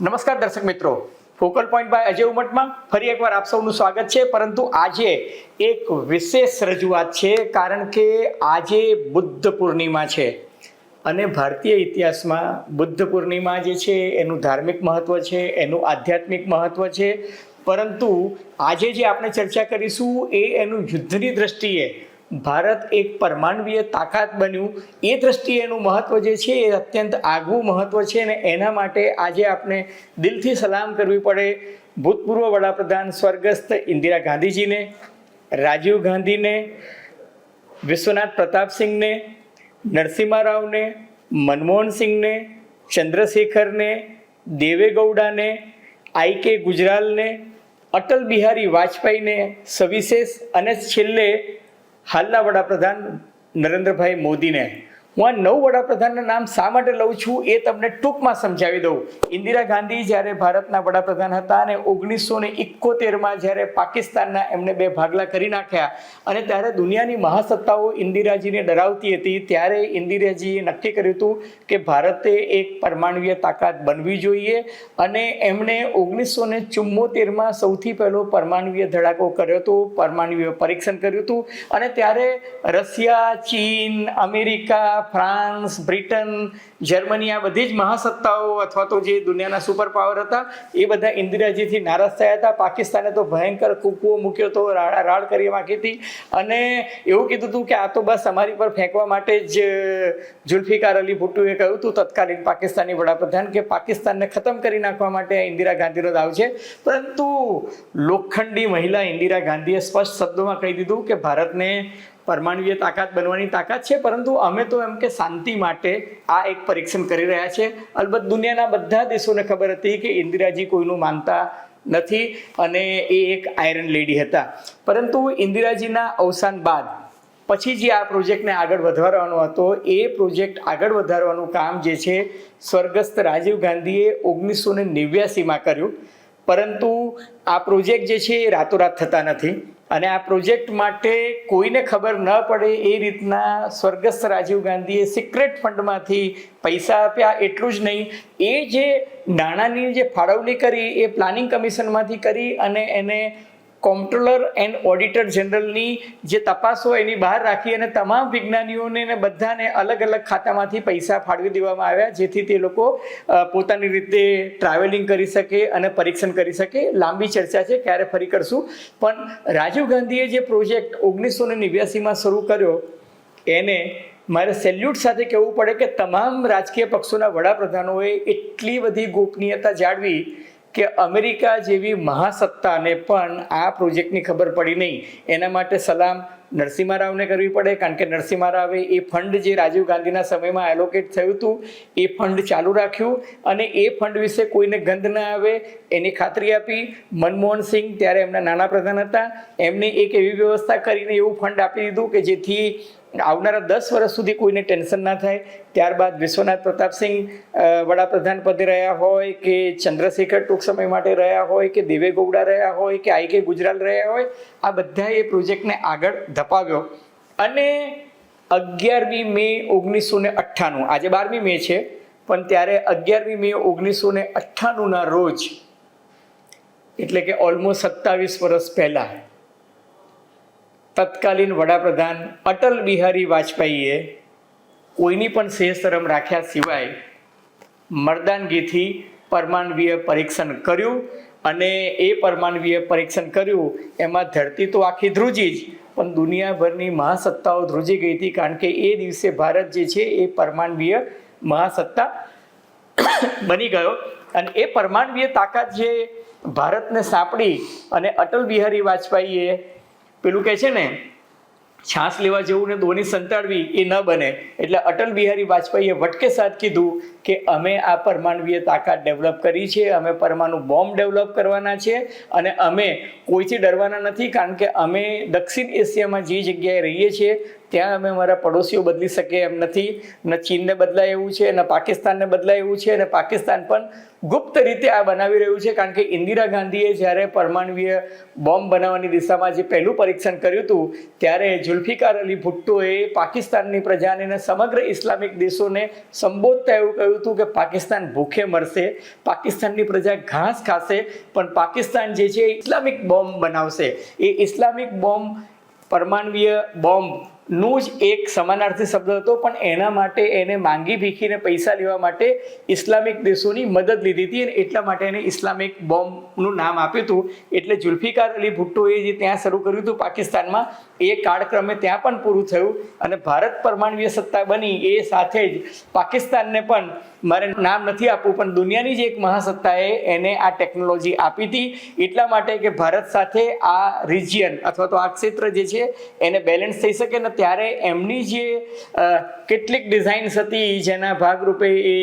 નમસ્કાર દર્શક મિત્રો. ફોકલ પોઈન્ટ બાય અજય ઉમટમાં ફરી એકવાર આપ સૌનું સ્વાગત છે. પરંતુ આજે એક વિશેષ રજૂઆત છે, કારણ કે આજે બુદ્ધ પૂર્ણિમા છે. અને ભારતીય ઇતિહાસમાં બુદ્ધ પૂર્ણિમા જે છે, એનું ધાર્મિક મહત્ત્વ છે, એનું આધ્યાત્મિક મહત્ત્વ છે. પરંતુ આજે જે આપણે ચર્ચા કરીશું, એ એનું યુદ્ધની દ્રષ્ટિએ ભારત એક પરમાણવીય તાકાત બન્યું. એ દ્રષ્ટિએ એનું મહત્ત્વ જે છે એ અત્યંત આગવું મહત્ત્વ છે અને એના માટે આજે આપણે દિલથી સલામ કરવી પડે ભૂતપૂર્વ વડાપ્રધાન સ્વર્ગસ્થ ઇન્દિરા ગાંધીજીને, રાજીવ ગાંધીને, વિશ્વનાથ પ્રતાપસિંહને નરસિંહા રાવને, મનમોહન સિંહને, ચંદ્રશેખરને, દેવેગૌડાને, આઈ કે ગુજરાલને, અટલ બિહારી વાજપેયીને સવિશેષ અને છેલ્લે હાલના વડાપ્રધાન નરેન્દ્રભાઈ મોદીને હું આ નવ વડાપ્રધાનના નામ શા માટે લઉં છું એ તમને ટૂંકમાં સમજાવી દઉં. ઇન્દિરા ગાંધી જ્યારે ભારતના વડાપ્રધાન હતા અને ઓગણીસો ને ઇકોતેરમાં જ્યારે પાકિસ્તાનના એમને બે ભાગલા કરી નાખ્યા અને ત્યારે દુનિયાની મહાસત્તાઓ ઇન્દિરાજીને ડરાવતી હતી, ત્યારે ઇન્દિરાજીએ નક્કી કર્યું હતું કે ભારતે એક પરમાણવીય તાકાત બનવી જોઈએ અને એમણે ઓગણીસો ને ચુમ્મોતેરમાં સૌથી પહેલો પરમાણવીય ધડાકો કર્યો હતો, પરમાણવીય પરીક્ષણ કર્યું હતું અને ત્યારે રશિયા, ચીન, અમેરિકા ફ્રાન્સ, બ્રિટન, જર્મની આ બધી જ મહાસત્તાઓ અથવા તો જે દુનિયાના સુપર પાવર હતા, એ બધા ઇન્દિરાજીથી નારાજ થયા હતા. પાકિસ્તાને તો ભયંકર કૂકવો મૂક્યો હતો રાડા કરી નાખી હતી. અને એવું કીધું હતું કે આ તો બસ અમારી પર ફેંકવા માટે જ જુલ્ફિકાર અલી ભુટ્ટુએ કહ્યું હતું તત્કાલીન પાકિસ્તાની વડાપ્રધાન કે પાકિસ્તાનને ખતમ કરી નાખવા માટે ઇન્દિરા ગાંધીનો દાવ છે. પરંતુ લોખંડી મહિલા ઇન્દિરા ગાંધીએ સ્પષ્ટ શબ્દોમાં કહી દીધું કે ભારતને પરમાણવીય તાકાત બનવાની તાકાત છે, પરંતુ અમે તો એમ કે શાંતિ માટે આ એક પરીક્ષણ કરી રહ્યા છે. અલબત્ત દુનિયાના બધા દેશોને ખબર હતી કે ઇન્દિરાજી કોઈનું માનતા નથી અને એ એક આયરન લેડી હતા. પરંતુ ઇન્દિરાજીના અવસાન બાદ પછી જે આ પ્રોજેક્ટને આગળ વધારવાનો હતો, એ પ્રોજેક્ટ આગળ વધારવાનું કામ જે છે, સ્વર્ગસ્થ રાજીવ ગાંધીએ ઓગણીસો ને નેવ્યાસીમાં કર્યું. પરંતુ આ પ્રોજેક્ટ જે છે, એ રાતોરાત થતા નથી. અને આ પ્રોજેક્ટ માટે કોઈને ખબર ન પડે એ રીતના સ્વર્ગસ્થ રાજીવ ગાંધીએ સિક્રેટ ફંડમાંથી પૈસા આપ્યા, એટલું જ નહીં. એ જે નાણાંની જે ફાળવણી કરી, એ પ્લાનિંગ કમિશનમાંથી કરી અને એને કોમ્પ્ટ્રોલર એન્ડ ઓડિટર જનરલની જે તપાસ હોય એની બહાર રાખી અને તમામ વિજ્ઞાનીઓને બધાને અલગ અલગ ખાતામાંથી પૈસા ફાળવી દેવામાં આવ્યા, જેથી તે લોકો પોતાની રીતે ટ્રાવેલિંગ કરી શકે અને પરીક્ષણ કરી શકે. લાંબી ચર્ચા છે, ક્યારે ફરી કરશું. પણ રાજીવ ગાંધીએ જે પ્રોજેક્ટ ઓગણીસો ને નેવ્યાસીમાં શરૂ કર્યો, એને મારે સેલ્યુટ સાથે કહેવું પડે કે તમામ રાજકીય પક્ષોના વડાપ્રધાનોએ એટલી બધી ગોપનીયતા જાળવી કે અમેરિકા જેવી મહાસત્તાને પણ આ પ્રોજેક્ટની ખબર પડી નહીં. એના માટે સલામ નરસિંહ રાવને કરવી પડે, કારણ કે નરસિંહા રાવે એ ફંડ જે રાજીવ ગાંધીના સમયમાં એલોકેટ થયું હતું, એ ફંડ ચાલુ રાખ્યું અને એ ફંડ વિશે કોઈને ગંધ ના આવે એની ખાતરી આપી. મનમોહન સિંહ ત્યારે એમના નાના પ્રધાન હતા. એમને એક એવી વ્યવસ્થા કરીને એવું ફંડ આપી દીધું કે જેથી આવનારા દસ વર્ષ સુધી કોઈને ટેન્શન ના થાય. ત્યારબાદ વિશ્વનાથ પ્રતાપસિંહ વડાપ્રધાન પદે રહ્યા હોય કે ચંદ્રશેખર ટૂંક સમય માટે રહ્યા હોય કે દેવેગૌડા રહ્યા હોય કે આઈ કે ગુજરાલ રહ્યા હોય, આ બધા એ પ્રોજેક્ટને આગળ ધપાવ્યો. અને અગિયારમી મે ઓગણીસો ને અઠ્ઠાણું, આજે બારમી મે છે, પણ ત્યારે અગિયારમી મે ઓગણીસો ને અઠ્ઠાણુંના રોજ, એટલે કે ઓલમોસ્ટ સત્તાવીસ વર્ષ પહેલાં તત્કાલીન વડાપ્રધાન અટલ બિહારી વાજપેયીએ કોઈની પણ સેહશરમ રાખ્યા સિવાય મર્દાનગીથી પરમાણવીય પરીક્ષણ કર્યું અને એ પરમાણવીય પરીક્ષણ કર્યું, એમાં ધરતી તો આખી ધ્રુજી જ, પણ દુનિયાભરની મહાસત્તાઓ ધ્રુજી ગઈ હતી કારણ કે એ દિવસે ભારત જે છે એ પરમાણવીય મહાસત્તા બની ગયો અને એ પરમાણવીય તાકાત જે ભારતને સાંપડી અને અટલ બિહારી વાજપેયીએ પેલું કહે છે ને, છાસ લેવા જેવું ને દોની સંતાડવી એ ન બને. એટલે અટલ બિહારી વાજપેયીએ વટકે સાથ કીધું કે અમે આ પરમાણવીય તાકાત ડેવલપ કરી છે, અમે પરમાણુ બોમ્બ ડેવલપ કરવાના છે અને અમે કોઈથી ડરવાના નથી, કારણ કે અમે દક્ષિણ એશિયામાં જે જગ્યાએ રહીએ છીએ ત્યાં અમે અમારા પડોશીઓ બદલી શકીએ એમ નથી. ન ચીનને બદલાય એવું છે, ન પાકિસ્તાનને બદલાય એવું છે અને પાકિસ્તાન પણ ગુપ્ત રીતે આ બનાવી રહ્યું છે. કારણ કે ઇન્દિરા ગાંધીએ જ્યારે પરમાણુય બોમ્બ બનાવવાની દિશામાં જે પહેલું પરીક્ષણ કર્યું હતું, ત્યારે જુલ્ફિકાર અલી ભુટ્ટોએ પાકિસ્તાનની પ્રજાને અને સમગ્ર ઇસ્લામિક દેશોને સંબોધતા એવું કહ્યું હતું કે પાકિસ્તાન ભૂખે મરશે, પાકિસ્તાનની પ્રજા ઘાસ ખાશે, પણ પાકિસ્તાન જે છે ઇસ્લામિક બોમ્બ બનાવશે. એ ઇસ્લામિક બોમ્બ પરમાણવીય બોમ્બનું જ એક સમાનાર્થી શબ્દ હતો, પણ એના માટે એને માંગી ભીખીને પૈસા લેવા માટે ઇસ્લામિક દેશોની મદદ લીધી હતી અને એટલા માટે એને ઇસ્લામિક બોમ્બનું નામ આપ્યું હતું. એટલે જુલ્ફિકાર અલી ભુટ્ટોએ જે ત્યાં શરૂ કર્યું હતું પાકિસ્તાનમાં, એ કાળક્રમે ત્યાં પણ પૂરું થયું અને ભારત પરમાણવીય સત્તા બની એ સાથે જ પાકિસ્તાનને પણ મારે નામ નથી આપવું, પણ દુનિયાની જ એક મહાસત્તાએ એને આ ટેકનોલોજી આપી હતી. એટલા માટે કે ભારત સાથે આ રિજિયન અથવા તો આ ક્ષેત્ર જે છે, એને બેલેન્સ થઈ શકે ને ત્યારે એમની જે કેટલીક ડિઝાઇન્સ હતી જેના ભાગરૂપે એ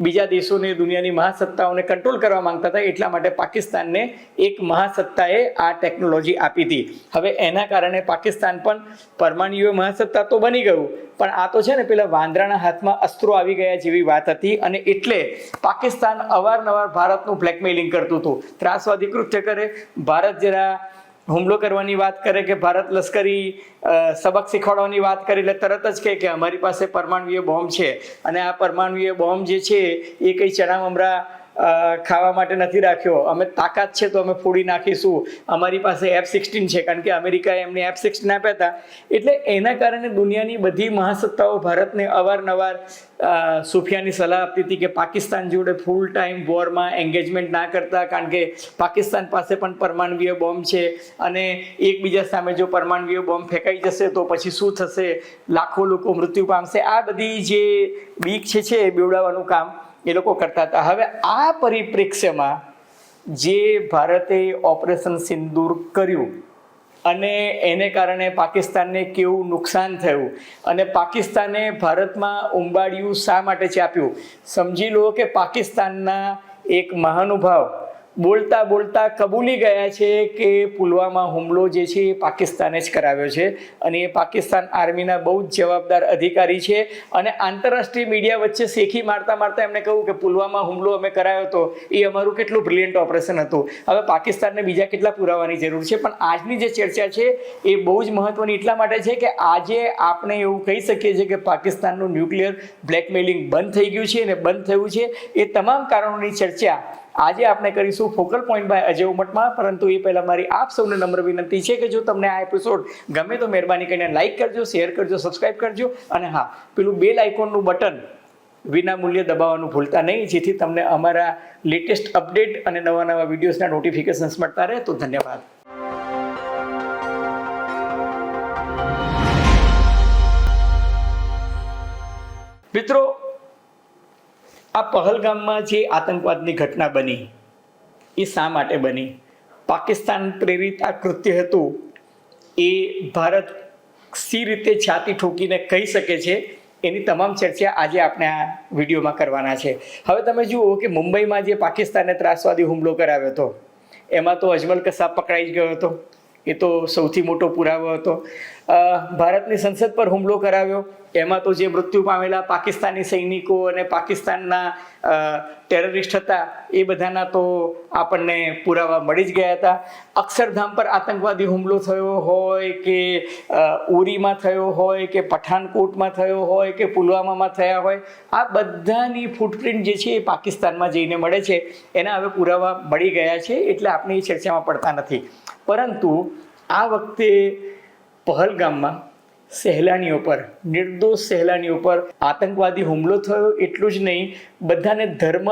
બીજા દેશોને દુનિયાની મહાસત્તાઓને કંટ્રોલ કરવા માંગતા હતા, એટલા માટે પાકિસ્તાનને એક મહાસત્તાએ આ ટેકનોલોજી આપી હતી. હવે એના કારણે પાકિસ્તાન પણ પરમાણુ મહાસત્તા તો બની ગયું પણ આ તો છે ને પેલા વાંદરાના હાથમાં અસ્ત્રો આવી ગયા જેવી વાત હતી અને એટલે પાકિસ્તાન અવારનવાર ભારતનું બ્લેકમેલિંગ કરતું હતું. ત્રાસવાદી કૃત્ય કરે ભારત જરા હુમલો કરવાની વાત કરે કે ભારત લશ્કરી સબક શીખવાડવાની વાત કરે એટલે તરત જ કહે કે અમારી પાસે પરમાણુય બોમ્બ છે. અને આ પરમાણુય બોમ્બ જે છે એ કંઈ ચણા મમરા અ, ખાવા માટે નથી રાખ્યો. અમે તાકાત છે તો અમે ફોડી નાખીશું. અમારી પાસે એફ સિક્સટીન છે, કારણ કે અમેરિકાએ એમને એફ સિક્સટીન આપ્યા હતા. એટલે એના કારણે દુનિયાની બધી મહાસત્તાઓ ભારતને અવારનવાર સુફિયાની સલાહ આપતી હતી કે પાકિસ્તાન જોડે ફૂલ ટાઈમ વોરમાં એન્ગેજમેન્ટ ના કરતા, કારણ કે પાકિસ્તાન પાસે પણ પરમાણવીય બોમ્બ છે અને એકબીજા સામે જો પરમાણવીય બોમ્બ ફેંકાઈ જશે તો પછી શું થશે? લાખો લોકો મૃત્યુ પામશે. આ બધી જે બીક છે એ બેવડાવવાનું કામ એ લોકો કરતા હતા. હવે આ પરિપ્રેક્ષ્યમાં જે ભારતે ઓપરેશન સિંદૂર કર્યું અને એને કારણે પાકિસ્તાનને કેવું નુકસાન થયું અને પાકિસ્તાને ભારતમાં ઉંબાડિયું શા માટે ચાપ્યું સમજી લો કે પાકિસ્તાનના એક મહાનુભાવ બોલતા બોલતા કબૂલી ગયા છે કે પુલવામા હુમલો જે છે એ પાકિસ્તાને જ કરાવ્યો છે અને એ પાકિસ્તાન આર્મીના બહુ જ જવાબદાર અધિકારી છે અને આંતરરાષ્ટ્રીય મીડિયા વચ્ચે શેખી મારતા મારતા એમણે કહ્યું કે પુલવામા હુમલો અમે કરાયો હતો, એ અમારું કેટલું બ્રિલિયન્ટ ઓપરેશન હતું. હવે પાકિસ્તાનને બીજા કેટલા પુરાવાની જરૂર છે? પણ આજની જે ચર્ચા છે એ બહુ જ મહત્વની એટલા માટે છે કે આજે આપણે એવું કહી શકીએ છીએ કે પાકિસ્તાનનું ન્યુક્લિયર બ્લેકમેલિંગ બંધ થઈ ગયું છે અને બંધ થયું છે. એ તમામ કારણોની ચર્ચા આજે આપણે કરીશું ફોકલ પોઈન્ટ બાય અજય ઉમટમાં, પરંતુ એ પહેલાં મારી આપ સૌને નમ્ર વિનંતી છે કે જો તમને આ એપિસોડ ગમે તો મહેરબાની કરીને લાઈક કરજો શેર કરજો સબસ્ક્રાઇબ કરજો. અને હા, પેલું બેલ આઇકોનનું બટન વિના મૂલ્યે દબાવવાનું ભૂલતા નહીં, જેથી તમને અમારા લેટેસ્ટ અપડેટ અને નવા નવા વિડીયોઝના નોટિફિકેશન્સ મળતા રહે. તો ધન્યવાદ. મિત્રો આ પહલગામમાં જે આતંકવાદની ઘટના બની, એ શા માટે બની? પાકિસ્તાન પ્રેરિત આ કૃત્ય હતું એ ભારત સી રીતે છાતી ઠોકીને કહી શકે છે, એની તમામ ચર્ચા આજે આપણે આ વિડીયોમાં કરવાના છે. હવે તમે જુઓ કે મુંબઈમાં જે પાકિસ્તાને ત્રાસવાદી હુમલો કરાવ્યો હતો, એમાં તો અજમલ કસાબ પકડાઈ જ ગયો હતો, એ તો સૌથી મોટો પુરાવો હતો. ભારતની સંસદ પર હુમલો કરાવ્યો. એમાં તો જે મૃત્યુ પામેલા પાકિસ્તાની સૈનિકો અને પાકિસ્તાનના ટેરરિસ્ટ હતા, એ બધાના તો આપણને પુરાવા મળી જ ગયા હતા. અક્ષરધામ પર આતંકવાદી હુમલો થયો હોય કે ઉરીમાં થયો હોય કે પઠાનકોટમાં થયો હોય કે પુલવામામાં થયા હોય, આ બધાની ફૂટપ્રિન્ટ જે છે એ પાકિસ્તાનમાં જઈને મળે છે. એના હવે પુરાવા મળી ગયા છે એટલે આપણે એ ચર્ચામાં પડતા નથી. પરંતુ આ વખતે પહલગામમાં સહેલાણીઓ પર, નિર્દોષ સહેલાણીઓ પર આતંકવાદી હુમલો થયો એટલું જ નહીં, બધાને ધર્મ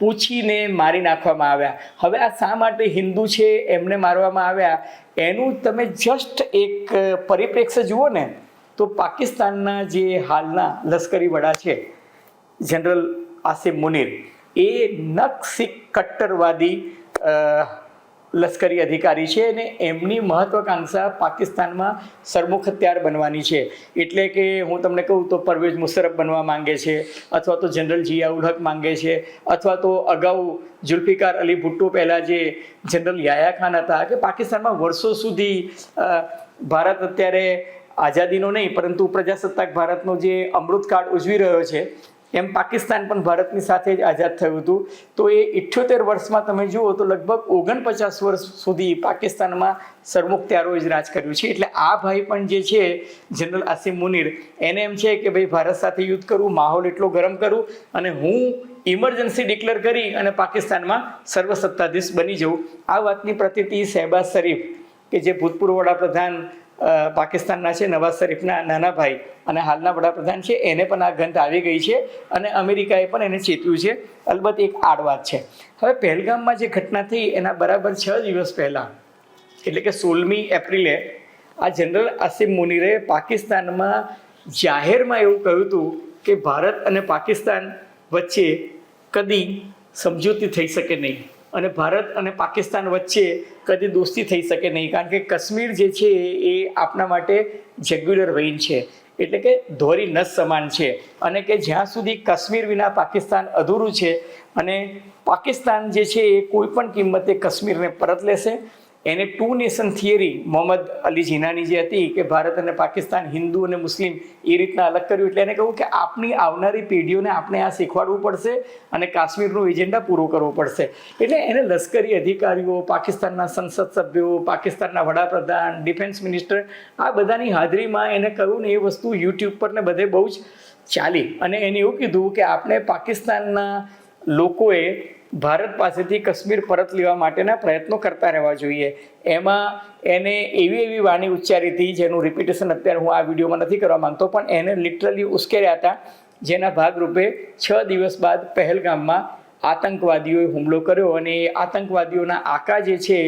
પૂછીને મારી નાખવામાં આવ્યા. હવે આ શા માટે હિન્દુ છે એમને મારવામાં આવ્યા? એનું તમે જસ્ટ એક પરિપ્રેક્ષ્ય જુઓ ને, તો પાકિસ્તાનના જે હાલના લશ્કરી વડા છે, જનરલ આસિમ મુનિર, એ નક કટ્ટરવાદી લશ્કરી અધિકારી છે અને એમની મહત્વાકાંક્ષા પાકિસ્તાનમાં સરમુખ હત્યાર બનવાની છે. એટલે કે હું તમને કહું તો પરવેઝ મુશરફ બનવા માંગે છે, અથવા તો જનરલ જિયાઉલ હક માંગે છે, અથવા તો અગાઉ જુલ્ફિકાર અલી ભુટ્ટો પહેલાં જે જનરલ યાયા ખાન હતા કે પાકિસ્તાનમાં વર્ષો સુધી ભારત અત્યારે આઝાદીનો નહીં, પરંતુ પ્રજાસત્તાક ભારતનો જે અમૃતકાળ ઉજવી રહ્યો છે એમ પાકિસ્તાન પણ ભારતની સાથે જ આઝાદ થયું હતું. તો એ ઇઠ્યોતેર વર્ષમાં તમે જુઓ તો લગભગ ઓગણપચાસ વર્ષ સુધી પાકિસ્તાનમાં સરમુખત્યારોએ જ રાજ કર્યું છે. એટલે આ ભાઈ પણ જે છે, જનરલ આસિમ મુનિર, એને એમ છે કે ભાઈ ભારત સાથે યુદ્ધ કરવું માહોલ એટલો ગરમ કરું અને હું ઇમરજન્સી ડિક્લેર કરી અને પાકિસ્તાનમાં સર્વસત્તાધીશ બની જવું આ વાતની પ્રતિતિ શહેબાઝ શરીફ, કે જે ભૂતપૂર્વ વડાપ્રધાન પાકિસ્તાનના છે નવાઝ શરીફના નાના ભાઈ અને હાલના વડાપ્રધાન છે, એને પણ આ ગંધ આવી ગઈ છે અને અમેરિકાએ પણ એને ચેતવ્યું છે. અલબત્ત એક આડવાત છે. હવે પહેલગામમાં જે ઘટના થઈ એના બરાબર છ દિવસ પહેલાં, એટલે કે સોળમી એપ્રિલે, આ જનરલ આસિમ મુનીરે પાકિસ્તાનમાં જાહેરમાં એવું કહ્યું હતું કે ભારત અને પાકિસ્તાન વચ્ચે કદી સમજૂતી થઈ શકે નહીં. અને ભારત અને પાકિસ્તાન વચ્ચે કદી દોસ્તી થઈ શકે નહીં. કારણ કે કાશ્મીર જે છે એ આપણા માટે જેગ્યુલર વેઇન છે. એટલે કે ધોરી નસ સમાન છે. અને કે જ્યાં સુધી કાશ્મીર વિના પાકિસ્તાન અધૂરું છે અને પાકિસ્તાન જે છે એ કોઈ પણ કિંમતે કાશ્મીરને પરત લેશે એને two nation theory Mohammad Ali જીનાની જે હતી કે ભારત અને પાકિસ્તાન હિન્દુ અને મુસ્લિમ એ રીતના અલગ કર્યું એટલે એને કહું કે આપની આવનારી પેઢીઓને આપણે આ શીખવાડવું પડશે અને કાશ્મીરનું એજન્ડા પૂરો કરવો પડશે. એટલે એને લશ્કરી અધિકારીઓ, પાકિસ્તાનના સંસદ સભ્યો, પાકિસ્તાનના વડાપ્રધાન ડિફેન્સ મિનિસ્ટર આ બધાની હાજરીમાં એને કહ્યું ને એ વસ્તુ યુટ્યુબ પર ને બધે બહુ જ ચાલી. અને એને એવું કીધું કે આપણે પાકિસ્તાનના લોકોએ ભારત પાસેથી કાશ્મીર પરત લેવા માટેના પ્રયત્નો કરતા રહેવા જોઈએ. એમાં એને એવી એવી વાણી ઉચ્ચારી હતી જેનું રિપીટેશન અત્યારે હું આ વિડીયોમાં નથી કરવા માંગતો, પણ એને લિટરલી ઉશ્કેર્યા હતા. જેના ભાગરૂપે છ દિવસ બાદ પહેલગામમાં આતંકવાદીઓએ હુમલો કર્યો અને એ આતંકવાદીઓના આકા જે છે,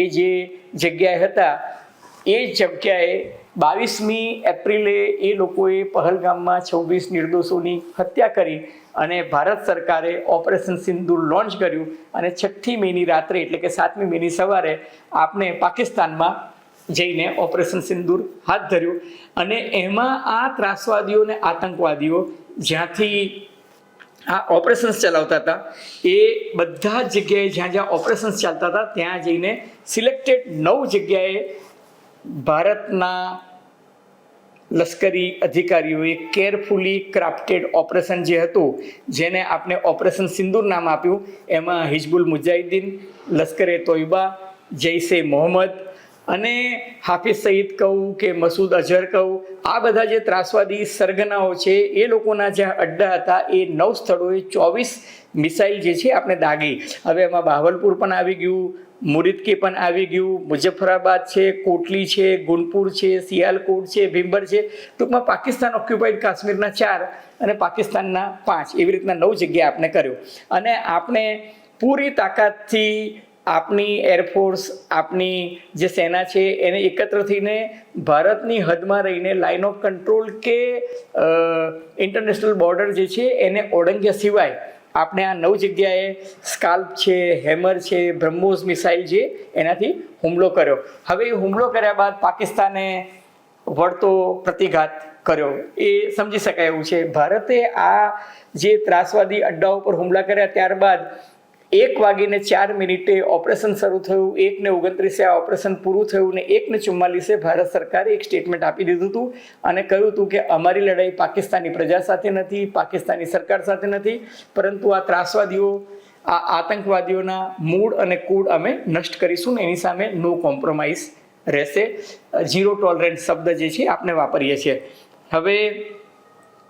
એ જે જગ્યાએ હતા, એ જગ્યાએ બાવીસમી એપ્રિલે એ લોકોએ પહલગામમાં છવ્વીસ નિર્દોષોની હત્યા કરી અને ભારત સરકારે ઓપરેશન સિંદૂર લોન્ચ કર્યું અને છઠ્ઠી મેની રાત્રે, એટલે કે સાતમી મેની સવારે આપણે પાકિસ્તાનમાં જઈને ઓપરેશન સિંદૂર હાથ ધર્યું. અને એમાં આ ત્રાસવાદીઓ અને આતંકવાદીઓ જ્યાંથી આ ઓપરેશન્સ ચલાવતા હતા, એ બધા જ જગ્યાએ જ્યાં જ્યાં ઓપરેશન્સ ચાલતા હતા, ત્યાં જઈને સિલેક્ટેડ નવ જગ્યાએ ભારતના લશ્કરી અધિકારીઓએ કેરફુલી ક્રાફ્ટેડ ઓપરેશન જે હતું, જેને આપણે ઓપરેશન સિંદૂર નામ આપ્યું, એમાં હિજબુલ મુજાહિદ્દીન લશ્કરે તોયબા જૈશે મોહમ્મદ અને હાફિઝ સઈદ કહું કે મસૂદ અઝહર કહું, આ બધા જે ત્રાસવાદી સરગનાઓ છે, એ લોકોના જ્યાં અડ્ડા હતા, એ નવ સ્થળોએ ચોવીસ મિસાઇલ જે છે, આપણે દાગી. હવે એમાં બાવલપુર પણ આવી ગયું મુરિદકી પણ આવી ગયું. મુઝફ્ફરાબાદ છે, કોટલી છે, ગુનપુર છે, સિયાલકોટ છે ભીંબર છે. ટૂંકમાં પાકિસ્તાન ઓક્યુપાઈડ કાશ્મીરના ચાર અને પાકિસ્તાનના પાંચ એવી રીતના નવ જગ્યાએ આપણે કર્યું. અને આપણે પૂરી તાકાતથી આપની એરફોર્સ, આપની જે સેના છે, એને એકત્ર થઈને ભારતની હદમાં રહીને લાઇન ઓફ કંટ્રોલ કે ઇન્ટરનેશનલ બોર્ડર જે છે, એને ઓળંગ્યા સિવાય આપણે આ નવ જગ્યાએ સ્કાલ્પ છે, હેમર છે, બ્રહ્મોસ મિસાઇલ છે એનાથી હુમલો કર્યો. હવે એ હુમલો કર્યા બાદ પાકિસ્તાને વળતો પ્રતિઘાત કર્યો. એ સમજી શકાય એવું છે. ભારતે આ જે ત્રાસવાદી અડ્ડાઓ પર હુમલા કર્યા ત્યારબાદ એક વાગીને ચાર મિનિટે ઓપરેશન શરૂ થયું, એકને ઓગણત્રીસે આ ઓપરેશન પૂરું થયું ને એકને ચુમ્માલીસે ભારત સરકારે એક સ્ટેટમેન્ટ આપી દીધું હતું અને કહ્યું હતું કે અમારી લડાઈ પાકિસ્તાની પ્રજા સાથે નથી, પાકિસ્તાની સરકાર સાથે નથી, પરંતુ આ ત્રાસવાદીઓ, આ આતંકવાદીઓના મૂળ અને કૂડ અમે નષ્ટ કરીશું ને એની સામે નો કોમ્પ્રોમાઇઝ રહેશે. ઝીરો ટોલરન્સ શબ્દ જે છે આપણે વાપરીએ છીએ. હવે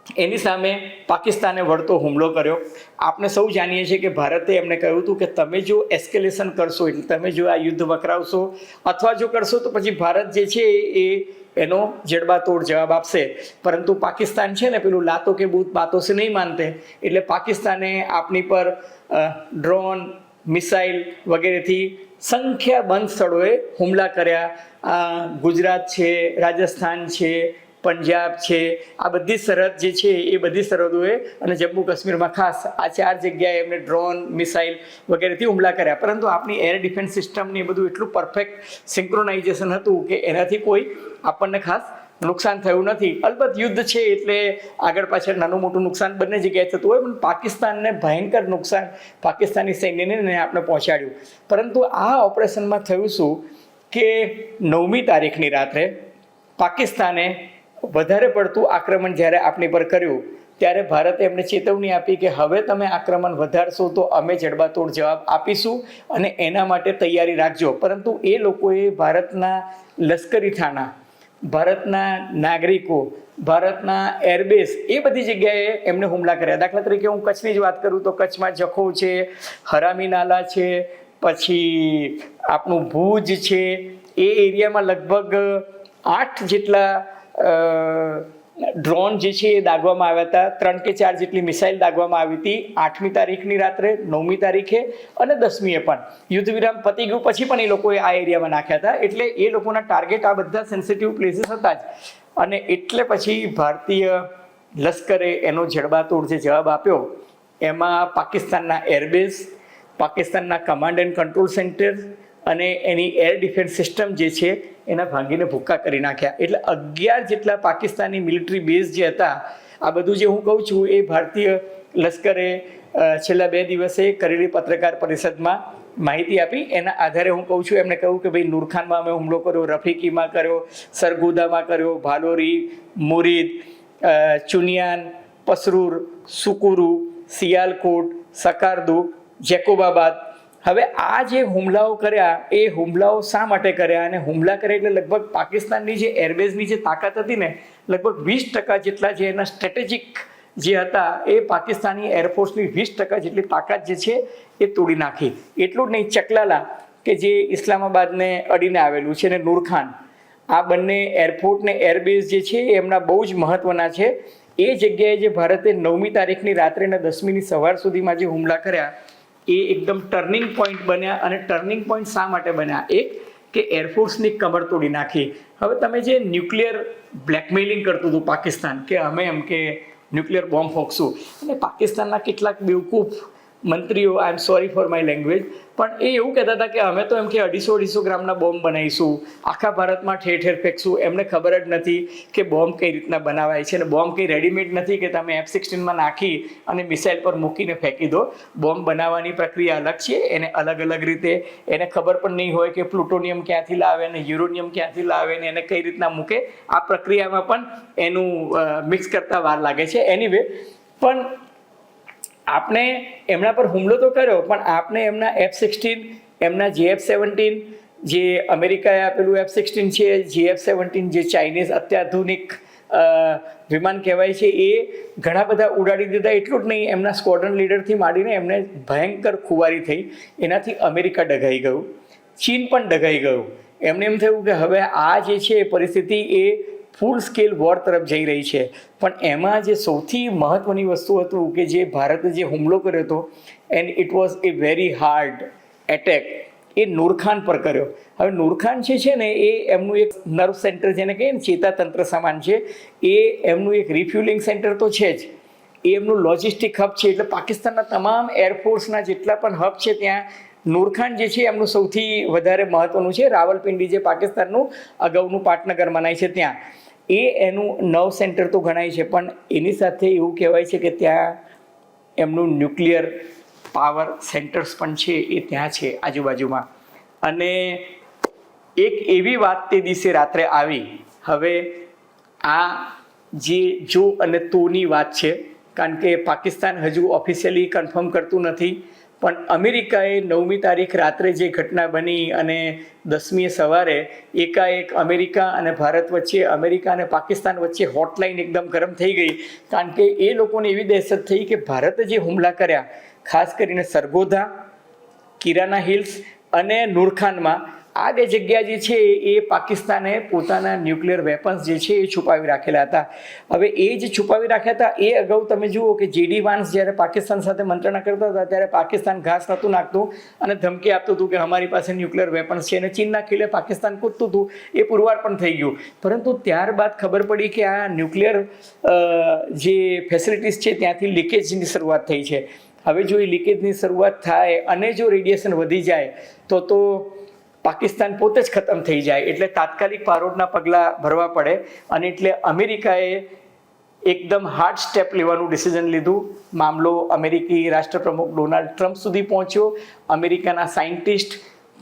એની સામે પાકિસ્તાને વળતો હુમલો કર્યો. આપણે સૌ જાણીએ છીએ કે ભારતે એમને કહ્યું હતું કે તમે જો એસ્કેલેશન કરશો, એટલે તમે જો આ યુદ્ધ વકરાવશો અથવા જો કરશો તો પછી ભારત જે છે એ એનો જડબાતોડ જવાબ આપશે. પરંતુ પાકિસ્તાન છે ને પેલું લાતો કે બૂત બાતો સે નહીં માનતે. એટલે પાકિસ્તાને આપણી પર ડ્રોન, મિસાઇલ વગેરેથી સંખ્યાબંધ સ્થળોએ હુમલા કર્યા. ગુજરાત છે, રાજસ્થાન છે પંજાબ છે, આ બધી સરહદ જે છે એ બધી સરહદોએ અને જમ્મુ કાશ્મીરમાં ખાસ આ ચાર જગ્યાએ એમને ડ્રોન, મિસાઇલ વગેરેથી હુમલા કર્યા. પરંતુ આપણી એર ડિફેન્સ સિસ્ટમની બધું એટલું પરફેક્ટ સિંક્રોનાઇઝેશન હતું કે એનાથી કોઈ આપણને ખાસ નુકસાન થયું નથી. અલબત્ત યુદ્ધ છે એટલે આગળ પાછળ નાનું મોટું નુકસાન બંને જગ્યાએ થતું હોય, પણ પાકિસ્તાનને ભયંકર નુકસાન પાકિસ્તાની સૈન્યને આપણે પહોંચાડ્યું. પરંતુ આ ઓપરેશનમાં થયું શું કે નવમી તારીખની રાત્રે પાકિસ્તાને વધારે પડતું આક્રમણ જ્યારે આપણી પર કર્યું, ત્યારે ભારતે એમને ચેતવણી આપી કે હવે તમે આક્રમણ વધારશો તો અમે જડબાતોડ જવાબ આપીશું અને એના માટે તૈયારી રાખજો. પરંતુ એ લોકોએ ભારતના લશ્કરી થાણા, ભારતના નાગરિકો, ભારતના એરબેઝ એ બધી જગ્યાએ એમને હુમલા કર્યા. દાખલા તરીકે હું કચ્છની જ વાત કરું તો કચ્છમાં જખો છે, હરામી નાલા છે, પછી આપણું ભુજ છે. એ એરિયામાં લગભગ આઠ જેટલા ડ્રોન જે છે એ દાગવામાં આવ્યા હતા. ત્રણ કે ચાર જેટલી મિસાઇલ દાગવામાં આવી હતી. આઠમી તારીખની રાત્રે, નવમી તારીખે અને દસમીએ પણ. યુદ્ધ વિરામ પતી ગયું પછી પણ એ લોકોએ આ એરિયામાં નાખ્યા હતા. એટલે એ લોકોના ટાર્ગેટ આ બધા સેન્સિટિવ પ્લેસીસ હતા જ. અને એટલે પછી ભારતીય લશ્કરે એનો જડબાતોડ જે જવાબ આપ્યો, એમાં પાકિસ્તાનના એરબેઝ પાકિસ્તાનના કમાન્ડ એન્ડ કંટ્રોલ સેન્ટર અને એની એર ડિફેન્સ સિસ્ટમ જે છે, એના ભાંગીને ભૂક્કા કરી નાખ્યા. એટલે અગિયાર જેટલા પાકિસ્તાની મિલિટરી બેઝ જે હતા, આ બધું જે હું કહું છું, એ ભારતીય લશ્કરે છેલ્લા બે દિવસે કરેલી પત્રકાર પરિષદમાં માહિતી આપી. એના આધારે હું કહું છું એમણે કહ્યું કે ભાઈ નૂરખાનમાં અમે હુમલો કર્યો, રફીકીમાં કર્યો, સરગુદામાં કર્યો, ભાલોરી, મુરીદ ચુનિયાન, પસરૂર, સુકુરુ, સિયાલકોટ સકારદુ જેકોબાબાદ હવે આ જે હુમલાઓ કર્યા, એ હુમલાઓ શા માટે કર્યા? અને હુમલા કર્યા એટલે લગભગ પાકિસ્તાનની જે એરબેઝની જે તાકાત હતી ને, લગભગ વીસ ટકા જેટલા જે એના સ્ટ્રેટેજિક જે હતા, એ પાકિસ્તાની એરફોર્સની વીસ ટકા જેટલી તાકાત જે છે, એ તોડી નાખી. એટલું જ નહીં, ચકલાલા, કે જે ઇસ્લામાબાદને અડીને આવેલું છે ને નૂરખાન, આ બંને એરપોર્ટ ને એરબેઝ જે છે, એ એમના બહુ જ મહત્વના છે. એ જગ્યાએ જે ભારતે નવમી તારીખની રાત્રે અને દસમીની સવાર સુધીમાં જે હુમલા કર્યા એ એકદમ ટર્નિંગ પોઈન્ટ બન્યા અને ટર્નિંગ પોઈન્ટ શા માટે બન્યા? એક, કે એરફોર્સની કમર તોડી નાખી. હવે તમે જે ન્યુક્લિયર બ્લેકમેલિંગ કરતું હતું પાકિસ્તાન, કે અમે એમ કે ન્યુક્લિયર બોમ્બ ફોકશું. અને પાકિસ્તાનના કેટલાક બેવકૂફ મંત્રીઓ I am sorry for my language પણ એ એવું કહેતા હતા કે અમે તો એમ કે અઢીસો અઢીસો ગ્રામના બોમ્બ બનાવીશું. આખા ભારતમાં ઠેર ઠેર ફેંકશું. એમને ખબર જ નથી કે બોમ્બ કઈ રીતના બનાવાય છે અને બોમ્બ કંઈ રેડીમેડ નથી કે તમે એફ સિક્સટીનમાં નાખી અને મિસાઇલ પર મૂકીને ફેંકી દો. બોમ્બ બનાવવાની પ્રક્રિયા અલગ છે. એને અલગ અલગ રીતે એને ખબર પણ નહીં હોય કે પ્લુટોનિયમ ક્યાંથી લાવે ને યુરોનિયમ ક્યાંથી લાવે ને એને કઈ રીતના મૂકે. આ પ્રક્રિયામાં પણ એનું મિક્સ કરતા વાર લાગે છે. એનીવે પણ આપણે એમના પર હુમલો તો કર્યો, પણ આપણે એમના એફ સિક્સટીન એમના જીએફ સેવન્ટીન જે અમેરિકાએ આપેલું એફ સિક્સટીન છે જીએફ સેવન્ટીન જે ચાઇનીઝ અત્યાધુનિક વિમાન કહેવાય છે, એ ઘણા બધા ઉડાડી દીધા, એટલું જ નહીં, એમના સ્કોડ્રન લીડરથી માંડીને એમને ભયંકર ખુવારી થઈ, એનાથી અમેરિકા ડઘાઈ ગયું, ચીન પણ ડઘાઈ ગયું. એમને એમ થયું કે હવે આ જે છે પરિસ્થિતિ એ ફૂલ સ્કેલ વોર તરફ જઈ રહી છે. પણ એમાં જે સૌથી મહત્વની વસ્તુ હતું કે જે ભારતે જે હુમલો કર્યો હતો and it was a very hard attack એ નૂરખાન પર કર્યો. હવે નૂરખાન જે છે ને, એ એમનું એક નર્વ સેન્ટર જેને કહીએ ને, ચેતાતંત્ર સમાન છે. એ એમનું એક રિફ્યુલિંગ સેન્ટર તો છે જ. એ એમનું લોજિસ્ટિક હબ છે, એટલે પાકિસ્તાનના તમામ એરફોર્સના જેટલા પણ હબ છે ત્યાં, નૂરખાન જે છે એમનું સૌથી વધારે મહત્વનું છે. રાવલપિંડી જે પાકિસ્તાનનું અગાઉનું પાટનગર મનાય છે ત્યાં. એ એનું નવ સેન્ટર તો ગણાય છે, પણ એની સાથે એવું કહેવાય છે કે ત્યાં એમનું ન્યુક્લિયર પાવર સેન્ટર્સ પણ છે, એ ત્યાં છે આજુબાજુમાં. અને એક એવી વાત તે દિવસે રાત્રે આવી. હવે આ જે જો અને તોની વાત છે, કારણ કે પાકિસ્તાન હજુ ઓફિશિયલી કન્ફર્મ કરતું નથી. પણ અમેરિકાએ નવમી તારીખ રાત્રે જે ઘટના બની અને દસમીએ સવારે એકાએક અમેરિકા અને ભારત વચ્ચે, અમેરિકા અને પાકિસ્તાન વચ્ચે હોટલાઇન એકદમ ગરમ થઈ ગઈ. કારણ કે એ લોકોને એવી દહેશત થઈ કે ભારતે જે હુમલા કર્યા, ખાસ કરીને સરગોધા, કિરાના હિલ્સ અને નૂરખાનમાં આ બે જગ્યા જે છે એ પાકિસ્તાને પોતાના ન્યુક્લિયર વેપન્સ જે છે એ છુપાવી રાખેલા હતા. હવે એ જે છુપાવી રાખ્યા હતા, એ અગાઉ તમે જુઓ કે જેડી વાન્સ જ્યારે પાકિસ્તાન સાથે મંત્રણા કરતા હતા, ત્યારે પાકિસ્તાન ઘાસ નહોતું નાખતું અને ધમકી આપતું હતું કે અમારી પાસે ન્યુક્લિયર વેપન્સ છે અને ચીનના ખીલે પાકિસ્તાન કૂદતું હતું, એ પુરવાર પણ થઈ ગયું. પરંતુ ત્યારબાદ ખબર પડી કે આ ન્યુક્લિયર જે ફેસિલિટીઝ છે ત્યાંથી લીકેજની શરૂઆત થઈ છે. હવે જો એ લીકેજની શરૂઆત થાય અને જો રેડિયેશન વધી જાય, તો તો પાકિસ્તાન પોતે જ ખતમ થઈ જાય એટલે તાત્કાલિક પારોડના પગલાં ભરવા પડે અને એટલે અમેરિકાએ એકદમ હાર્ડ સ્ટેપ લેવાનું ડિસિઝન લીધું. મામલો અમેરિકી રાષ્ટ્રપ્રમુખ ડોનાલ્ડ ટ્રમ્પ સુધી પહોંચ્યો. અમેરિકાના સાયન્ટિસ્ટ,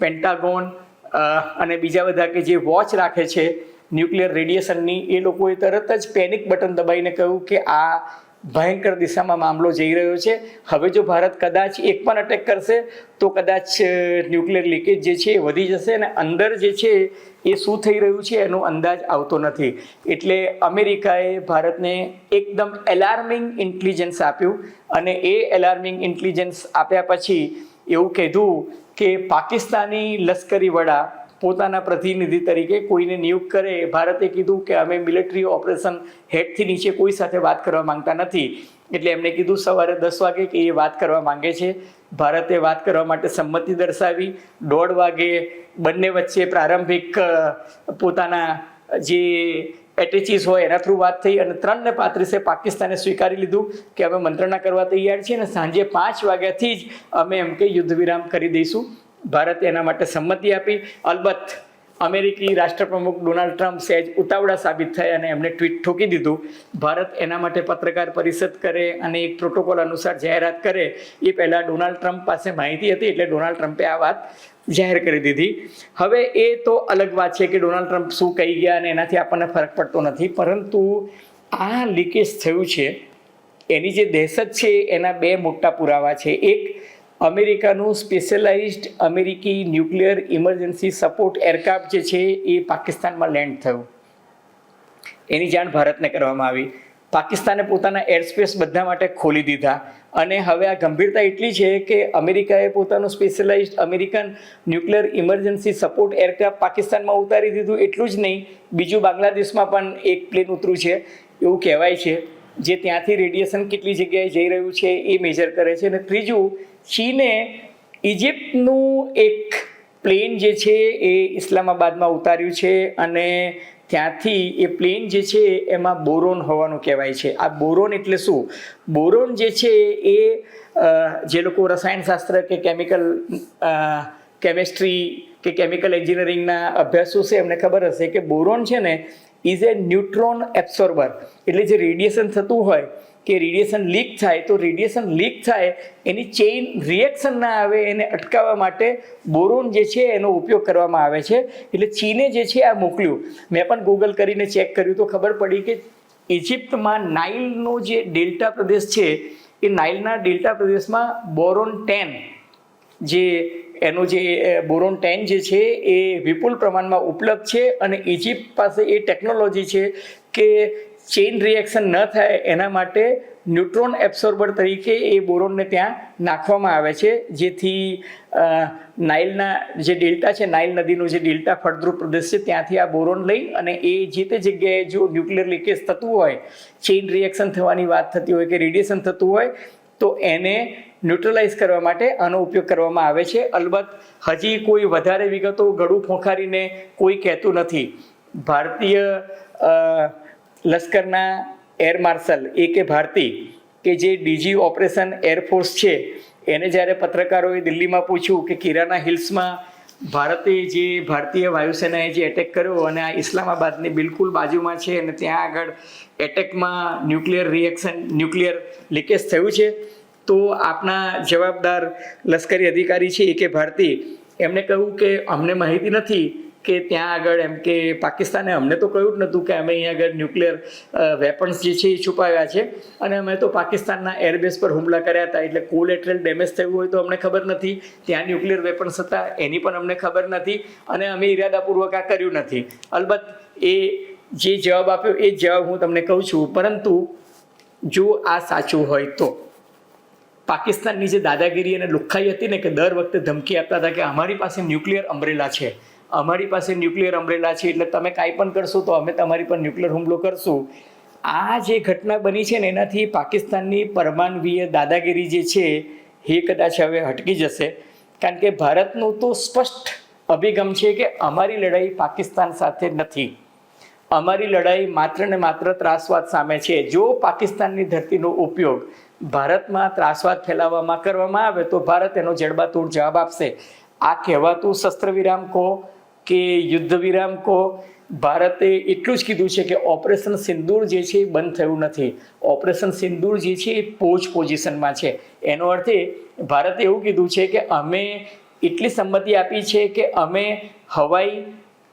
પેન્ટાગોન અને બીજા બધા કે જે વોચ રાખે છે, ન્યુક્લિયર રેડિયેશનની, એ લોકોએ તરત જ પેનિક બટન દબાઈને કહ્યું કે આ ભયંકર દિશામાં મામલો જઈ રહ્યો છે. હવે જો ભારત કદાચ એક પણ અટેક કરશે, તો કદાચ ન્યુક્લિયર લીકેજ જે છે એ વધી જશે અને અંદર જે છે એ શું થઈ રહ્યું છે એનો અંદાજ આવતો નથી. એટલે અમેરિકાએ ભારતને એકદમ એલાર્મિંગ ઇન્ટેલિજન્સ આપ્યું અને એ એલાર્મિંગ ઇન્ટેલિજન્સ આપ્યા પછી એવું કીધું કે પાકિસ્તાની લશ્કરી વડા પોતાના પ્રતિનિધિ તરીકે કોઈને નિયુક્ત કરે ભારતે કીધું કે અમે મિલિટરી ઓપરેશન હેડથી નીચે કોઈ સાથે વાત કરવા માંગતા નથી. એટલે એમણે કીધું, સવારે દસ વાગે કે એ વાત કરવા માંગે છે. ભારતે વાત કરવા માટે સંમતિ દર્શાવી. દોઢ વાગે બંને વચ્ચે પ્રારંભિક પોતાના જે એટેચીસ હોય એના થ્રુ વાત થઈ અને ત્રણ ને પાંત્રીસે પાકિસ્તાને સ્વીકારી લીધું કે અમે મંત્રણા કરવા તૈયાર છીએ અને સાંજે પાંચ વાગ્યાથી જ અમે એમ કે યુદ્ધ વિરામ કરી દઈશું. ભારતે એના માટે સંમતિ આપી. અલબત્ત અમેરિકી રાષ્ટ્રપ્રમુખ ડોનાલ્ડ ટ્રમ્પ સહેજ ઉતાવળા સાબિત થયા અને એમને ટ્વીટ ઠોકી દીધું. ભારત એના માટે પત્રકાર પરિષદ કરે અને એક પ્રોટોકોલ અનુસાર જાહેરાત કરે, એ પહેલાં ડોનાલ્ડ ટ્રમ્પ પાસે માહિતી હતી એટલે ડોનાલ્ડ ટ્રમ્પે આ વાત જાહેર કરી દીધી. હવે એ તો અલગ વાત છે કે ડોનાલ્ડ ટ્રમ્પ શું કહી ગયા અને એનાથી આપણને ફરક પડતો નથી. પરંતુ આ લીકેજ થયું છે. એની જે દહેશત છે, એના બે મોટા પુરાવા છે. એક અમેરિકાનું સ્પેશિયલાઇઝ્ડ અમેરિકી ન્યુક્લિયર ઇમરજન્સી સપોર્ટ એરક્રાફ્ટ જે છે એ પાકિસ્તાનમાં લેન્ડ થયું. એની જાણ ભારતને કરવામાં આવી. પાકિસ્તાને પોતાના એરસ્પેસ બધા માટે ખોલી દીધા. અને હવે આ ગંભીરતા એટલી છે કે અમેરિકાએ પોતાનું specialised American nuclear emergency support aircraft પાકિસ્તાનમાં ઉતારી દીધું. એટલું જ નહીં, બીજું બાંગ્લાદેશમાં પણ એક પ્લેન ઉતર્યું છે. એવું કહેવાય છે. જે ત્યાંથી રેડિયેશન કેટલી જગ્યાએ જઈ રહ્યું છે એ મેજર કરે છે. અને ત્રીજું, ચીને ઇજિપ્તનું એક પ્લેન જે છે એ ઇસ્લામાબાદમાં ઉતાર્યું છે અને ત્યાંથી એ પ્લેન જે છે એમાં બોરોન હોવાનું કહેવાય છે. આ બોરોન એટલે શું? બોરોન જે છે એ જે લોકો રસાયણશાસ્ત્ર કે કેમિકલ કેમેસ્ટ્રી કે કેમિકલ એન્જિનિયરિંગના અભ્યાસો છે, એમને ખબર હશે કે બોરોન છે ને ઇઝ એ ન્યુટ્રોન એબ્સોર્બર એટલે જે રેડિયેશન થતું હોય, કે રેડિયેશન લીક થાય, તો રેડિયેશન લીક થાય, એની ચેઇન રિએક્શન ના આવે, એને અટકાવવા માટે બોરોન જે છે એનો ઉપયોગ કરવામાં આવે છે. એટલે ચીને જે છે આ મોકલ્યું. મેં પણ ગૂગલ કરીને ચેક કર્યું તો ખબર પડી કે ઇજિપ્તમાં નાઇલનો જે ડેલ્ટા પ્રદેશ છે, એ નાઇલના ડેલ્ટા પ્રદેશમાં બોરોન ટેન જે એનું જે બોરોન ટેન જે છે એ વિપુલ પ્રમાણમાં ઉપલબ્ધ છે અને ઇજિપ્ત પાસે એ ટેકનોલોજી છે કે ચેઇન રિએક્શન ન થાય એના માટે ન્યુટ્રોન એબ્સોર્બર તરીકે એ બોરોનને ત્યાં નાખવામાં આવે છે. જેથી નાઇલના જે ડેલ્ટા છે, નાઇલ નદીનું જે ડેલ્ટા ફળદ્રુપ પ્રદેશ છે, ત્યાંથી આ બોરોન લઈ અને એ જે તે જગ્યાએ જો ન્યુક્લિયર લીકેજ થતું હોય, ચેઇન રિએક્શન થવાની વાત થતી હોય કે રેડિયેશન થતું હોય, તો એને ન્યુટ્રલાઇઝ કરવા માટે આનો ઉપયોગ કરવામાં આવે છે. અલબત્ત, હજી કોઈ વધારે વિગતો ગળું ફોંખારીને કોઈ કહેતું નથી. ભારતીય લશ્કરના એર માર્શલ એ કે ભારતી, કે જે ડીજી ઓપરેશન એરફોર્સ છે, એને જ્યારે પત્રકારોએ દિલ્હીમાં પૂછ્યું કે કિરાના હિલ્સમાં ભારતે જે ભારતીય વાયુસેનાએ જે એટેક કર્યો અને આ ઇસ્લામાબાદની બિલકુલ બાજુમાં છે અને ત્યાં આગળ એટેકમાં ન્યુક્લિયર રિએક્શન ન્યુક્લિયર લીકેજ થયું છે તો આપના જવાબદાર લશ્કરી અધિકારી છે એ કે ભારતી, એમણે કહ્યું કે અમને માહિતી નથી કે ત્યાં આગળ એમ કે પાકિસ્તાને અમને તો કહ્યું જ નહોતું કે અમે અહીંયા આગળ ન્યુક્લિયર વેપન્સ જે છે એ છુપાવ્યા છે અને અમે તો પાકિસ્તાનના એરબેઝ પર હુમલા કર્યા હતા એટલે કોલેટરલ ડેમેજ થયું હોય તો અમને ખબર નથી, ત્યાં ન્યુક્લિયર વેપન્સ હતા એની પણ અમને ખબર નથી અને અમે ઇરાદાપૂર્વક આ કર્યું નથી. અલબત્ત એ જે જવાબ આપ્યો એ જવાબ હું તમને કહું છું, પરંતુ જો આ સાચું હોય તો. પાકિસ્તાનની જે દાદાગીરી અને લુખ્ખાઈ હતી ને કે દર વખતે ધમકી આપતા હતા કે અમારી પાસે ન્યુક્લિયર અમ્બ્રેલા છે, અમારી પાસે ન્યુક્લિયર અમ્બ્રેલા છે, એટલે તમે કાંઈ પણ કરશો તો અમે તમારી પર ન્યુક્લિયર હુમલો કરશું. આ જે ઘટના બની છે ને એનાથી પાકિસ્તાનની પરમાણવીય દાદાગીરી જે છે, એ કદાચ હવે હટકી જશે. કારણ કે ભારતનું તો સ્પષ્ટ અભિગમ છે કે અમારી લડાઈ પાકિસ્તાન સાથે નથી. અમારી લડાઈ માત્ર ને માત્ર ત્રાસવાદ સામે છે. જો પાકિસ્તાનની ધરતીનો ઉપયોગ ભારતમાં ત્રાસવાદ ફેલાવવામાં કરવામાં આવે તો ભારત એનો જડબાતોડ જવાબ આપશે. આ કહેવાતું શસ્ત્ર વિરામ કહો કે યુદ્ધ વિરામ કહો, ભારતે એટલું જ કીધું છે કે ઓપરેશન સિંદૂર જે છે એ બંધ થયું નથી. ઓપરેશન સિંદૂર જે છે એ પોચ પોઝિશનમાં છે. એનો અર્થ એ ભારતે એવું કીધું છે કે અમે એટલી સંમતિ આપી છે કે અમે હવાઈ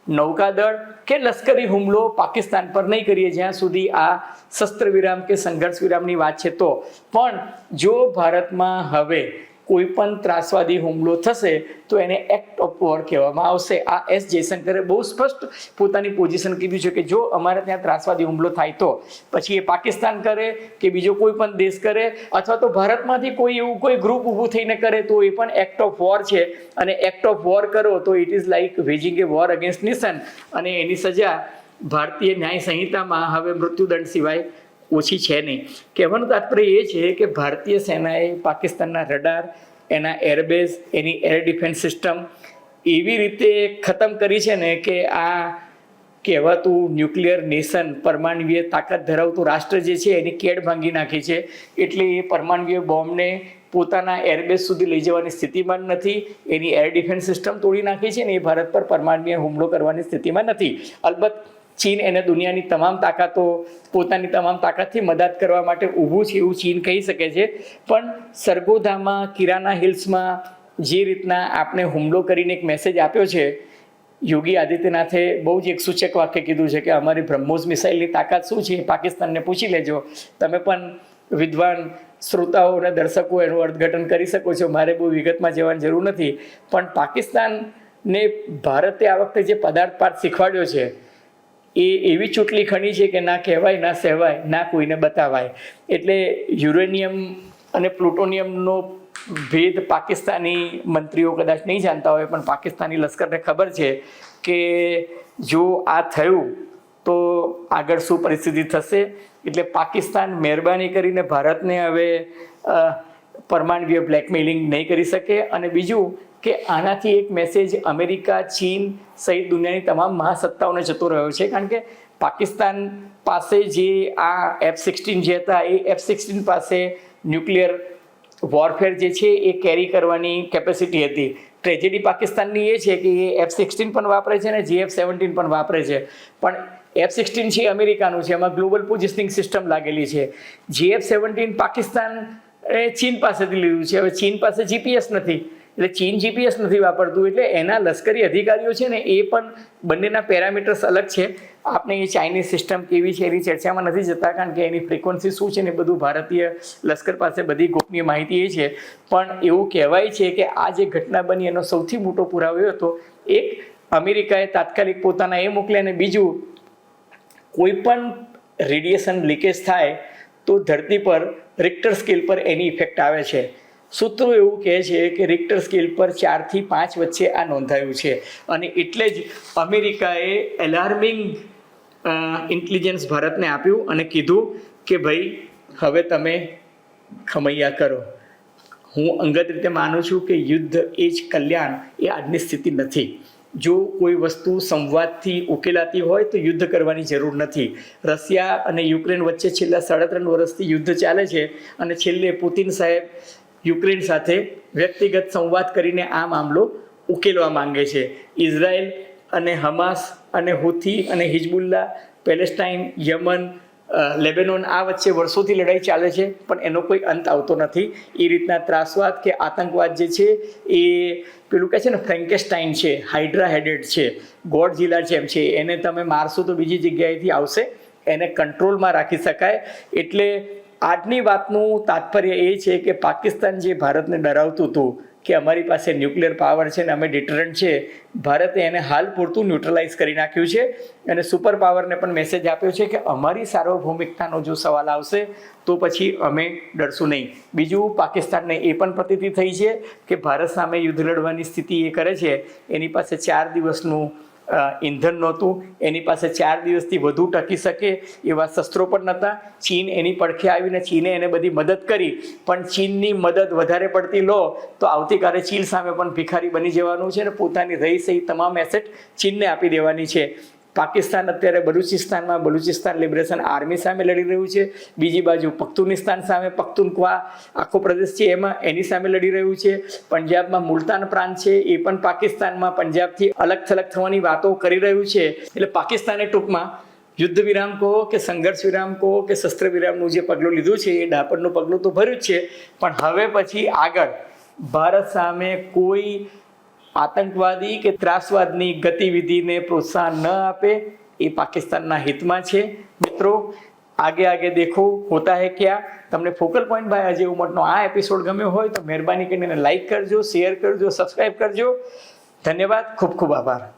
નૌકાદળ કે લશ્કરી હુમલો પાકિસ્તાન પર નહીં કરીએ જ્યાં સુધી આ શસ્ત્ર વિરામ કે સંઘર્ષ વિરામની વાત છે તો. પણ જો ભારતમાં હવે કોઈ પણ ત્રાસવાદી હુમલો થશે, તો એને એક્ટ ઓફ વોર કહેવામાં આવશે. આ એસ જયશંકરે બહુ સ્પષ્ટ પોતાની પોઝિશન કીધું છે કે જો અમારે ત્યાં ત્રાસવાદી હુમલો થાય તો, પછી એ પાકિસ્તાન કરે કે બીજો કોઈ પણ દેશ કરે, અથવા તો ભારતમાંથી કોઈ એવું કોઈ ગ્રુપ ઊભું થઈને કરે, તો એ પણ એક્ટ ઓફ વોર છે. અને એક્ટ ઓફ વોર કરો તો it is like waging a war against nation અને એની સજા ભારતીય ન્યાય સંહિતામાં હવે મૃત્યુદંડ સિવાય ઓછી છે નહીં. કહેવાનું તાત્પર્ય એ છે કે ભારતીય સેનાએ પાકિસ્તાનના રડાર એના એરબેઝ એની એર ડિફેન્સ સિસ્ટમ એવી રીતે ખતમ કરી છે ને કે આ કહેવાતું ન્યુક્લિયર નેશન પરમાણવીય તાકાત ધરાવતું રાષ્ટ્ર જે છે એની કેડ ભાંગી નાખી છે. એટલે એ પરમાણવીય બોમ્બને પોતાના એરબેઝ સુધી લઈ જવાની સ્થિતિમાં નથી. એની એર ડિફેન્સ સિસ્ટમ તોડી નાખી છે ને એ ભારત પર પરમાણવીય હુમલો કરવાની સ્થિતિમાં નથી. અલબત્ત ચીન એને દુનિયાની તમામ તાકાતો, પોતાની તમામ તાકાતથી મદદ કરવા માટે ઊભું છે એવું ચીન કહી શકે છે. પણ સરગોધામાં, કિરાના હિલ્સમાં જે રીતના આપણે હુમલો કરીને એક મેસેજ આપ્યો છે, યોગી આદિત્યનાથે બહુ જ એક સૂચક વાક્ય કીધું છે કે અમારી બ્રહ્મોસ મિસાઇલની તાકાત શું છે પાકિસ્તાનને પૂછી લેજો. તમે પણ વિદ્વાન શ્રોતાઓ અને દર્શકો એનું અર્થઘટન કરી શકો છો. મારે બહુ વિગતમાં જવાની જરૂર નથી. પણ પાકિસ્તાનને ભારતે આ વખતે જે પદાર્થ પાઠ શીખવાડ્યો છે એ એવી ચૂંટલી ખણી છે કે ના કહેવાય, ના સહેવાય, ના કોઈને બતાવાય. એટલે યુરેનિયમ અને પ્લુટોનિયમનો ભેદ પાકિસ્તાની મંત્રીઓ કદાચ નહીં જાણતા હોય, પણ પાકિસ્તાની લશ્કરને ખબર છે કે જો આ થયું તો આગળ શું પરિસ્થિતિ થશે. એટલે પાકિસ્તાન મહેરબાની કરીને ભારતને હવે પરમાણવીય બ્લેકમેલિંગ નહીં કરી શકે. અને બીજું કે આનાથી એક મેસેજ અમેરિકા, ચીન સહિત દુનિયાની તમામ મહાસત્તાઓને જતો રહ્યો છે. કારણ કે પાકિસ્તાન પાસે જે આ એફ સિક્સટીન જે હતા, એ એફ સિક્સટીન પાસે ન્યુક્લિયર વોરફેર જે છે એ કેરી કરવાની કેપેસિટી હતી. ટ્રેજેડી પાકિસ્તાનની એ છે કે એ એફ સિક્સટીન પણ વાપરે છે અને જીએફ સેવન્ટીન પણ વાપરે છે. પણ એફ સિક્સટીન છે અમેરિકાનું છે. એમાં ગ્લોબલ પોઝિશનિંગ સિસ્ટમ લાગેલી છે. જીએફ સેવન્ટીન પાકિસ્તાન ચીન પાસેથી લીધું છે. હવે ચીન પાસે જીપીએસ નથી. એટલે ચીન જીપીએસ નથી વાપરતું, એટલે એના લશ્કરી અધિકારીઓ છે ને એ પણ બંનેના પેરામીટર્સ અલગ છે. આપણે એ ચાઇનીઝ સિસ્ટમ કેવી છે એની ચર્ચામાં નથી જતા, કારણ કે એની ફ્રિકવન્સી શું છે ને બધું ભારતીય લશ્કર પાસે બધી ગોપનીય માહિતી એ છે. પણ એવું કહેવાય છે કે આ જે ઘટના બની એનો સૌથી મોટો પુરાવો હતો, એક અમેરિકાએ તાત્કાલિક પોતાના એ મોકલ્યા અને બીજું કોઈ પણ રેડિયેશન લીકેજ થાય તો ધરતી પર રિક્ટર સ્કેલ પર એની ઇફેક્ટ આવે છે. સૂત્રો એવું કહે છે કે રિક્ટર સ્કેલ પર ચારથી પાંચ વચ્ચે આ નોંધાયું છે. અને એટલે જ અમેરિકાએ એલાર્મિંગ ઇન્ટેલિજન્સ ભારતને આપ્યું અને કીધું કે ભાઈ, હવે તમે ખમૈયા કરો. હું અંગત રીતે માનું છું કે યુદ્ધ એ જ કલ્યાણ એ આજની સ્થિતિ નથી. જો કોઈ વસ્તુ સંવાદથી ઉકેલાતી હોય તો યુદ્ધ કરવાની જરૂર નથી. રશિયા અને યુક્રેન વચ્ચે છેલ્લા સાડા ત્રણ વર્ષથી યુદ્ધ ચાલે છે અને છેલ્લે પુતિન સાહેબ યુક્રેન સાથે વ્યક્તિગત સંવાદ કરીને આ મામલો ઉકેલવા માંગે છે. ઇઝરાયલ અને હમાસ અને હુથી અને હિજબુલ્લા પેલેસ્ટાઇન, યમન લેબેનોન આ વચ્ચે વર્ષોથી લડાઈ ચાલે છે, પણ એનો કોઈ અંત આવતો નથી. એ રીતના ત્રાસવાદ કે આતંકવાદ જે છે, એ પેલું કહે છે ને ફ્રેન્કેસ્ટાઇન છે હાઇડ્રા હેડેડ છે ગોડ જિલ્લા જેમ છે. એને તમે મારશો તો બીજી જગ્યાએથી આવશે. એને કંટ્રોલમાં રાખી શકાય. એટલે આજની વાતનું તાત્પર્ય એ છે કે પાકિસ્તાન જે ભારતને ડરાવતું હતું કે અમારી પાસે ન્યુક્લિયર પાવર છે ને અમે ડિટરન્ટ છે, ભારતે એને હાલ પૂરતું ન્યુટ્રલાઇઝ કરી નાખ્યું છે અને સુપર પાવરને પણ મેસેજ આપ્યો છે કે અમારી સાર્વભૌમિકતાનો જો સવાલ આવશે તો પછી અમે ડરશું નહીં. બીજું, પાકિસ્તાનને એ પણ પ્રતીતિ થઈ છે કે ભારત સામે યુદ્ધ લડવાની સ્થિતિ એ કરે છે. એની પાસે ચાર દિવસનું અ, ઈંધણ નહોતું. એની પાસે ચાર દિવસથી વધુ ટકી શકે એવા શસ્ત્રો પણ નહોતા. ચીન એની પડખે આવીને ચીને એને બધી મદદ કરી. પણ ચીનની મદદ વધારે પડતી લો તો આવતીકાલે ચીન સામે પણ ભિખારી બની જવાનું છે અને પોતાની રહી સહી તમામ એસેટ ચીનને આપી દેવાની છે. પાકિસ્તાન અત્યારે બલુચિસ્તાનમાં, બલુચિસ્તાન લિબરેશન આર્મી સામે લડી રહ્યું છે. બીજી બાજુ પખ્તુનિસ્તાન સામે, પખ્તુનખ્વા આખો પ્રદેશ છે એમાં, એની સામે લડી રહ્યું છે. પંજાબમાં મુલતાન પ્રાંત છે, એ પણ પાકિસ્તાનમાં પંજાબથી અલગ થલગ થવાની વાતો કરી રહ્યું છે. એટલે પાકિસ્તાને ટૂંકમાં યુદ્ધ વિરામ કહો કે સંઘર્ષ વિરામ કહો કે શસ્ત્ર વિરામનું જે પગલું લીધું છે, એ ડાપરનું પગલું તો ભર્યું જ છે. પણ હવે પછી આગળ ભારત સામે કોઈ આતંકવાદી કે ત્રાસવાદની ગતિવિધિને પ્રોત્સાહન ન આપે એ પાકિસ્તાનના હિતમાં છે. મિત્રો, આગે આગે દેખો, હોતા હે ક્યાં? તમને ફોકલ પોઈન્ટ ભાઈ અજય ઉમટનો આ એપિસોડ ગમ્યો હોય તો મહેરબાની કરીને લાઈક કરજો, શેર કરજો સબસ્ક્રાઈબ કરજો. ધન્યવાદ, ખૂબ ખૂબ આભાર.